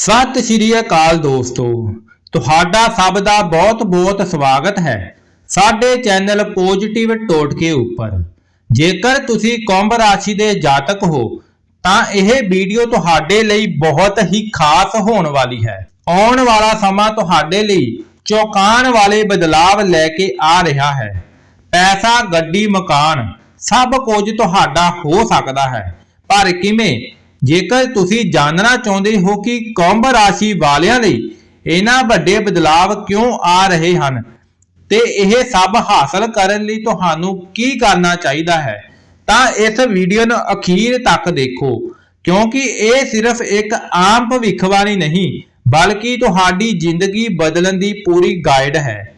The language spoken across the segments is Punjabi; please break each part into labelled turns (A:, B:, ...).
A: ਸਤਿ ਸ਼੍ਰੀ ਅਕਾਲ ਦੋਸਤੋ। ਤੁਹਾਡਾ ਸਭ ਦਾ ਬਹੁਤ-ਬਹੁਤ ਸਵਾਗਤ ਹੈ ਸਾਡੇ ਚੈਨਲ ਪੋਜ਼ਿਟਿਵ ਟੋਟਕੇ ਉੱਪਰ। ਜੇਕਰ ਤੁਸੀਂ ਕੁੰਭ ਰਾਸ਼ੀ ਦੇ ਜਾਤਕ ਹੋ, ਤਾਂ ਇਹ ਵੀਡੀਓ ਤੁਹਾਡੇ ਲਈ ਬਹੁਤ ਹੀ ਖਾਸ ਹੋਣ ਵਾਲੀ ਹੈ। ਆਉਣ ਵਾਲਾ ਸਮਾਂ ਤੁਹਾਡੇ ਲਈ ਚੌਂਕਾਉਣ ਵਾਲੇ ਬਦਲਾਵ ਲੈ ਕੇ ਆ ਰਿਹਾ ਹੈ। ਪੈਸਾ, ਗੱਡੀ, ਮਕਾਨ, ਸਭ ਕੁਝ ਤੁਹਾਡਾ ਹੋ ਸਕਦਾ ਹੈ। ਪਰ ਕਿਵੇਂ ਜੇਕਰ ਤੁਸੀਂ ਜਾਣਨਾ ਚਾਹੁੰਦੇ ਹੋ ਕਿ ਕੁੰਭ ਰਾਸ਼ੀ ਵਾਲਿਆਂ ਲਈ ਇਹਨਾਂ ਵੱਡੇ ਬਦਲਾਵ ਕਿਉਂ ਆ ਰਹੇ ਹਨ, ਤੇ ਇਹ ਸਭ ਹਾਸਲ ਕਰਨ ਲਈ ਤੁਹਾਨੂੰ ਕੀ ਕਰਨਾ ਚਾਹੀਦਾ ਹੈ, ਤਾਂ ਇਸ ਵੀਡੀਓ ਨੂੰ ਅਖੀਰ ਤੱਕ ਦੇਖੋ, ਕਿਉਂਕਿ ਇਹ ਸਿਰਫ ਇੱਕ ਆਮ ਭਵਿੱਖਬਾਣੀ ਨਹੀਂ, ਬਲਕਿ ਤੁਹਾਡੀ ਜ਼ਿੰਦਗੀ ਬਦਲਣ ਦੀ ਪੂਰੀ ਗਾਈਡ ਹੈ।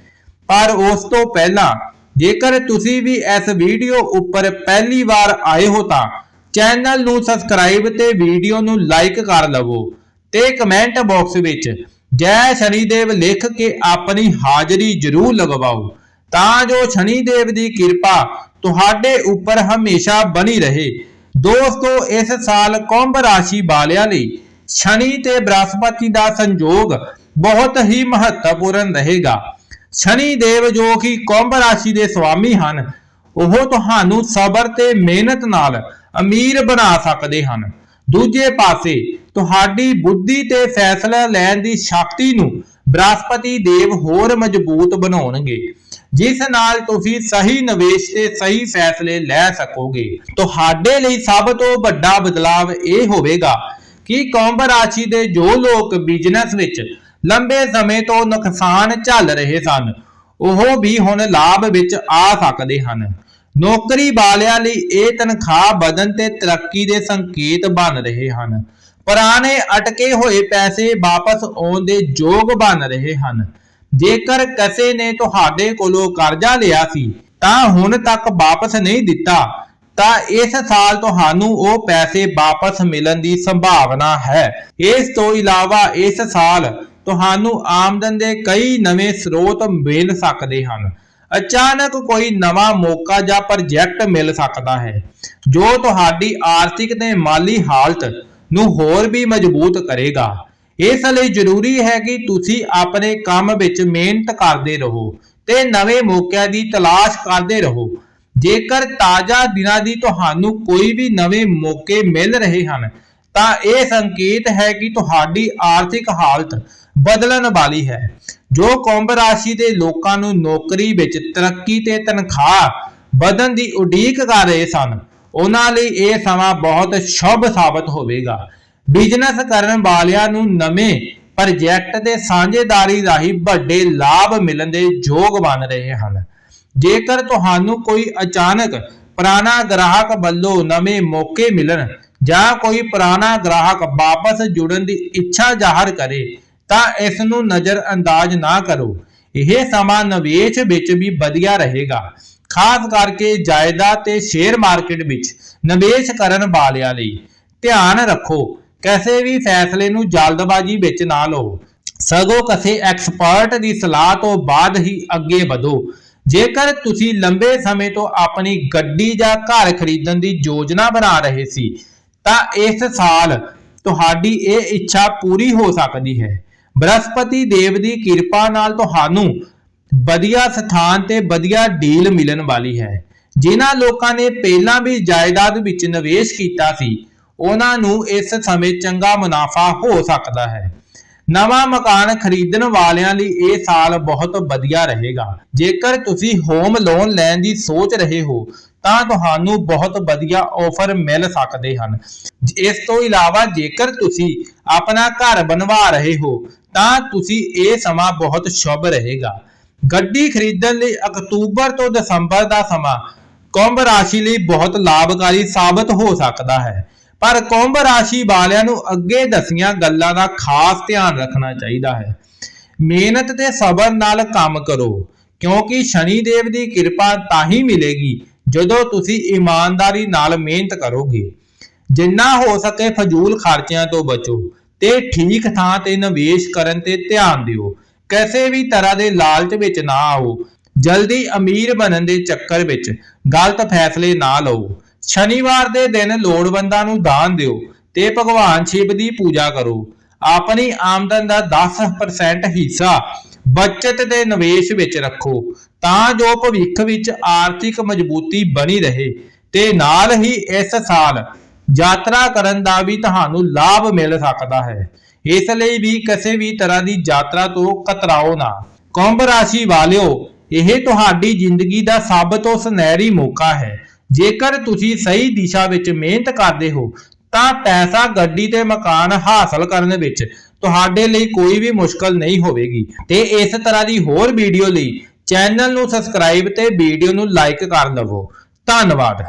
A: ਪਰ ਉਸ ਤੋਂ ਪਹਿਲਾਂ, ਜੇਕਰ ਤੁਸੀਂ ਵੀ ਇਸ ਵੀਡੀਓ ਉੱਪਰ ਪਹਿਲੀ ਵਾਰ ਆਏ ਹੋ ਤਾਂ ਚੈਨਲ ਨੂੰ ਸਬਸਕ੍ਰਾਈਬ ਤੇ ਵੀਡੀਓ ਨੂੰ ਲਾਈਕ ਕਰ ਲਵੋ ਤੇ ਕਮੈਂਟ ਬਾਕਸ ਵਿੱਚ ਜੈ ਸ਼ਨੀਦੇਵ ਲਿਖ ਕੇ ਆਪਣੀ ਹਾਜ਼ਰੀ ਜ਼ਰੂਰ ਲਗਵਾਓ ਤਾਂ ਜੋ ਸ਼ਨੀਦੇਵ ਦੀ ਕਿਰਪਾ ਤੁਹਾਡੇ ਉੱਪਰ ਹਮੇਸ਼ਾ ਬਣੀ ਰਹੇ। ਦੋਸਤੋ, ਇਸ ਸਾਲ ਕੁੰਭ ਰਾਸ਼ੀ ਵਾਲਿਆਂ ਲਈ ਸ਼ਨੀ ਤੇ ਬ੍ਰਹਸਪਤੀ ਦਾ ਸੰਯੋਗ ਬਹੁਤ ਹੀ ਮਹੱਤਵਪੂਰਨ ਰਹੇਗਾ। ਸ਼ਨੀ ਦੇਵ ਜੋ ਕਿ ਕੁੰਭ ਰਾਸ਼ੀ ਦੇ ਸਵਾਮੀ ਹਨ, ਉਹ ਤੁਹਾਨੂੰ ਸਬਰ ਤੇ ਮਿਹਨਤ ਨਾਲ ਅਮੀਰ ਬਣਾ ਸਕਦੇ ਹਨ। ਦੂਜੇ ਪਾਸੇ ਤੁਹਾਡੀ ਬੁੱਧੀ ਤੇ ਫੈਸਲਾ ਲੈਣ ਦੀ ਸ਼ਕਤੀ ਨੂੰ ਬ੍ਰਹਸਪਤੀ ਦੇਵ ਹੋਰ ਮਜ਼ਬੂਤ ਬਣਾਉਣਗੇ। ਜਿਸ ਨਾਲ ਤੁਸੀਂ ਸਹੀ ਨਿਵੇਸ਼ ਤੇ ਸਹੀ ਫੈਸਲੇ ਲੈ ਸਕੋਗੇ। ਤੁਹਾਡੇ ਲਈ ਸਭ ਤੋਂ ਵੱਡਾ ਬਦਲਾਵ ਇਹ ਹੋਵੇਗਾ ਕਿ ਕੁੰਭ ਰਾਸ਼ੀ ਦੇ ਜੋ ਲੋਕ ਬਿਜ਼ਨਸ ਵਿੱਚ ਲੰਬੇ ਸਮੇਂ ਤੋਂ ਨੁਕਸਾਨ ਝੱਲ ਰਹੇ ਸਨ, ਉਹ ਵੀ ਹੁਣ ਲਾਭ ਵਿੱਚ ਆ ਸਕਦੇ ਹਨ। ਨੌਕਰੀ ਵਾਲਿਆਂ ਲਈ ਇਹ ਤਨਖਾਹ ਵਧਣ ਤੇ ਤਰੱਕੀ ਦੇ ਸੰਕੇਤ ਬਣ ਰਹੇ ਹਨ। ਪੁਰਾਣੇ ਅਟਕੇ ਹੋਏ ਪੈਸੇ ਵਾਪਸ ਆਉਣ ਦੇ ਯੋਗ ਬਣ ਰਹੇ ਹਨ। ਜੇਕਰ ਕਿਸੇ ਨੇ ਤੁਹਾਡੇ ਕੋਲੋਂ ਕਰਜ਼ਾ ਲਿਆ ਸੀ, ਤਾਂ ਹੁਣ ਤੱਕ ਵਾਪਸ ਨਹੀਂ ਦਿੱਤਾ, ਤਾਂ ਇਸ ਸਾਲ ਤੁਹਾਨੂੰ ਉਹ ਪੈਸੇ ਵਾਪਸ ਮਿਲਣ ਦੀ ਸੰਭਾਵਨਾ ਹੈ। ਇਸ ਤੋਂ ਇਲਾਵਾ ਇਸ ਸਾਲ ਤੁਹਾਨੂੰ ਆਮਦਨ ਦੇ ਕਈ ਨਵੇਂ ਸਰੋਤ ਮਿਲ ਸਕਦੇ ਹਨ। ਅਚਾਨਕ ਕੋਈ ਨਵਾਂ ਮੌਕਾ ਜਾਂ ਪ੍ਰੋਜੈਕਟ ਮਿਲ ਸਕਦਾ ਹੈ, ਜੋ ਤੁਹਾਡੀ ਆਰਥਿਕ ਤੇ ਮਾਲੀ ਹਾਲਤ ਨੂੰ ਹੋਰ ਵੀ ਮਜ਼ਬੂਤ ਕਰੇਗਾ। ਇਸ ਲਈ ਜ਼ਰੂਰੀ ਹੈ ਕਿ ਤੁਸੀਂ ਆਪਣੇ ਕੰਮ ਵਿੱਚ ਮਿਹਨਤ ਕਰਦੇ ਰਹੋ ਤੇ ਨਵੇਂ ਮੌਕਿਆਂ ਦੀ ਤਲਾਸ਼ ਕਰਦੇ ਰਹੋ। ਜੇਕਰ ਤਾਜ਼ਾ ਦਿਨਾਂ ਦੀ ਤੁਹਾਨੂੰ ਕੋਈ ਵੀ ਨਵੇਂ ਮੌਕੇ ਮਿਲ ਰਹੇ ਹਨ, ਤਾਂ ਇਹ ਸੰਕੇਤ ਹੈ ਕਿ ਤੁਹਾਡੀ ਆਰਥਿਕ ਹਾਲਤ ਬਦਲਣ ਵਾਲੀ ਹੈ। ਜੋ ਕੁੰਭ ਰਾਸ਼ੀ ਦੇ ਲੋਕਾਂ ਨੂੰ ਨੌਕਰੀ ਵਿੱਚ ਤਰੱਕੀ ਤੇ ਤਨਖਾਹ ਵਧਣ ਦੀ ਉਡੀਕ ਕਰ ਰਹੇ ਸਨ, ਉਹਨਾਂ ਲਈ ਇਹ ਸਮਾਂ ਬਹੁਤ ਸ਼ੁਭ ਸਾਬਤ ਹੋਵੇਗਾ। ਬਿਜ਼ਨਸ ਕਰਨ ਵਾਲਿਆਂ ਨੂੰ ਨਵੇਂ ਪ੍ਰੋਜੈਕਟ ਦੇ ਸਾਂਝੇਦਾਰੀ ਰਾਹੀਂ ਵੱਡੇ ਲਾਭ ਮਿਲਣ ਦੇ ਯੋਗ ਬਣ ਰਹੇ ਹਨ। ਜੇਕਰ ਤੁਹਾਨੂੰ ਕੋਈ ਅਚਾਨਕ ਪੁਰਾਣਾ ਗ੍ਰਾਹਕ ਵੱਲੋਂ ਨਵੇਂ ਮੌਕੇ ਮਿਲਣ ਜਾਂ ਕੋਈ ਪੁਰਾਣਾ ਗ੍ਰਾਹਕ ਵਾਪਸ ਜੁੜਨ ਦੀ ਇੱਛਾ ਜ਼ਾਹਰ ਕਰੇ ਤਾਂ ਇਸ ਨੂੰ ਨਜ਼ਰ ਅੰਦਾਜ਼ ਨਾ ਕਰੋ। ਇਹ ਸਮਾਂ ਨਿਵੇਸ਼ ਵਿੱਚ ਵੀ ਵਧੀਆ ਰਹੇਗਾ। ਖਾਸ ਕਰਕੇ ਜਾਇਦਾਦ ਤੇ ਸ਼ੇਅਰ ਮਾਰਕੀਟ ਵਿੱਚ ਨਿਵੇਸ਼ ਕਰਨ ਵਾਲਿਆਂ ਲਈ ਧਿਆਨ ਰੱਖੋ। ਕਿਸੇ ਵੀ ਫੈਸਲੇ ਨੂੰ ਜਲਦਬਾਜ਼ੀ ਵਿੱਚ ਨਾ ਲਓ। ਸਗੋਂ ਕਿਸੇ ਐਕਸਪਰਟ ਦੀ ਸਲਾਹ ਤੋਂ ਬਾਅਦ ਹੀ ਅੱਗੇ ਵਧੋ। ਜੇਕਰ ਤੁਸੀਂ ਲੰਬੇ ਸਮੇਂ ਤੋਂ ਆਪਣੀ ਗੱਡੀ ਜਾਂ ਘਰ ਖਰੀਦਣ ਦੀ ਯੋਜਨਾ ਬਣਾ ਰਹੇ ਸੀ, ਤਾਂ ਇਸ ਸਾਲ ਤੁਹਾਡੀ ਇਹ ਇੱਛਾ ਪੂਰੀ ਹੋ ਸਕਦੀ ਹੈ। ਬ੍ਰਹਸਪਤੀ ਦੇਵ ਦੀ ਕਿਰਪਾ ਨਾਲ ਤੁਹਾਨੂੰ ਵਧੀਆ ਸਥਾਨ ਤੇ ਵਧੀਆ ਡੀਲ ਮਿਲਣ ਵਾਲੀ ਹੈ। ਜਿਨ੍ਹਾਂ ਲੋਕਾਂ ਨੇ ਪਹਿਲਾਂ ਵੀ ਜਾਇਦਾਦ ਵਿੱਚ ਨਿਵੇਸ਼ ਕੀਤਾ ਸੀ, ਉਹਨਾਂ ਨੂੰ ਇਸ ਸਮੇਂ ਚੰਗਾ ਮੁਨਾਫਾ ਹੋ ਸਕਦਾ ਹੈ। ਨਵਾਂ ਮਕਾਨ ਖਰੀਦਣ ਵਾਲਿਆਂ ਲਈ ਇਹ ਸਾਲ ਬਹੁਤ ਵਧੀਆ ਰਹੇਗਾ। ਜੇਕਰ ਤੁਸੀਂ ਹੋਮ ਲੋਨ ਲੈਣ ਦੀ ਸੋਚ ਰਹੇ ਹੋ, ਤਾਂ ਤੁਹਾਨੂੰ ਬਹੁਤ ਵਧੀਆ ਆਫਰ ਮਿਲ ਸਕਦੇ ਹਨ। ਇਸ ਤੋਂ ਇਲਾਵਾ ਜੇਕਰ ਤੁਸੀਂ ਆਪਣਾ ਘਰ ਬਣਵਾ ਰਹੇ ਹੋ, ਤਾਂ ਤੁਸੀਂ ਇਹ ਸਮਾਂ ਬਹੁਤ ਸ਼ੁਭ ਰਹੇਗਾ। ਗੱਡੀ ਖਰੀਦਣ ਲਈ ਅਕਤੂਬਰ ਤੋਂ ਦਸੰਬਰ ਦਾ ਸਮਾਂ ਕੁੰਭ ਰਾਸ਼ੀ ਲਈ ਬਹੁਤ ਲਾਭਕਾਰੀ ਸਾਬਤ ਹੋ ਸਕਦਾ ਹੈ। ਪਰ ਕੁੰਭ ਰਾਸ਼ੀ ਵਾਲਿਆਂ ਨੂੰ ਅੱਗੇ ਦਸੀਆਂ ਗੱਲਾਂ ਦਾ ਖਾਸ ਧਿਆਨ ਰੱਖਣਾ ਚਾਹੀਦਾ ਹੈ। ਮਿਹਨਤ ਤੇ ਸਬਰ ਨਾਲ ਕੰਮ ਕਰੋ, ਕਿਉਂਕਿ ਸ਼ਨੀ ਦੇਵ ਦੀ ਕਿਰਪਾ ਤਾਂ ਹੀ ਮਿਲੇਗੀ ਜਦੋਂ ਤੁਸੀਂ ਇਮਾਨਦਾਰੀ ਨਾਲ ਮਿਹਨਤ ਕਰੋਗੇ। ਜਿੰਨਾ ਹੋ ਸਕੇ ਫਜ਼ੂਲ ਖਰਚਿਆਂ ਤੋਂ ਬਚੋ ਤੇ ਠੀਕ ਥਾਂ ਤੇ ਨਿਵੇਸ਼ ਕਰਨ ਤੇ ਧਿਆਨ ਦਿਓ। ਕਿਸੇ ਵੀ ਤਰ੍ਹਾਂ ਦੇ ਲਾਲਚ ਵਿੱਚ ਨਾ ਆਓ। ਜਲਦੀ ਅਮੀਰ ਬਣਨ ਦੇ ਚੱਕਰ ਵਿੱਚ ਗਲਤ ਫੈਸਲੇ ਨਾ ਲਓ। ਸ਼ਨੀਵਾਰ ਦੇ ਦਿਨ ਲੋੜਵੰਦਾਂ ਨੂੰ ਦਾਨ ਦਿਓ ਤੇ ਭਗਵਾਨ ਸ਼ਿਵ ਦੀ ਪੂਜਾ ਕਰੋ। ਆਪਣੀ ਆਮਦਨ ਦਾ 10% ਹਿੱਸਾ ਬਚਤ ਦੇ ਨਿਵੇਸ਼ ਵਿੱਚ ਰੱਖੋ ਤਾਂ ਜੋ ਭਵਿੱਖ ਵਿੱਚ ਆਰਥਿਕ ਮਜ਼ਬੂਤੀ ਬਣੀ ਰਹੇ ਤੇ ਨਾਲ ਹੀ ਇਸ ਸਾਲ ਯਾਤਰਾ ਕਰਨ ਦਾ ਵੀ ਤੁਹਾਨੂੰ ਲਾਭ ਮਿਲ ਸਕਦਾ ਹੈ। ਇਸ ਲਈ ਵੀ ਕਿਸੇ ਵੀ ਤਰ੍ਹਾਂ ਦੀ ਯਾਤਰਾ ਤੋਂ ਕਤਰਾਓ ਨਾ। ਕੁੰਭ ਰਾਸ਼ੀ ਵਾਲਿਓ, ਇਹ ਤੁਹਾਡੀ ਜ਼ਿੰਦਗੀ ਦਾ ਸਭ ਤੋਂ ਸੁਨਹਿਰੀ ਮੌਕਾ ਹੈ। ਜੇਕਰ ਤੁਸੀਂ ਸਹੀ ਦਿਸ਼ਾ ਵਿੱਚ ਮਿਹਨਤ ਕਰਦੇ ਹੋ, ਤਾਂ ਪੈਸਾ ਗੱਡੀ ਤੇ ਮਕਾਨ ਹਾਸਲ ਕਰਨ ਵਿੱਚ ਤੁਹਾਡੇ ਲਈ ਕੋਈ ਵੀ ਮੁਸ਼ਕਲ ਨਹੀਂ ਹੋਵੇਗੀ। ਤੇ ਇਸ ਤਰ੍ਹਾਂ ਦੀ ਹੋਰ ਵੀਡੀਓ ਲਈ ਚੈਨਲ ਨੂੰ ਸਬਸਕ੍ਰਾਈਬ ਤੇ ਵੀਡੀਓ ਨੂੰ ਲਾਈਕ ਕਰ ਲਵੋ। ਧੰਨਵਾਦ।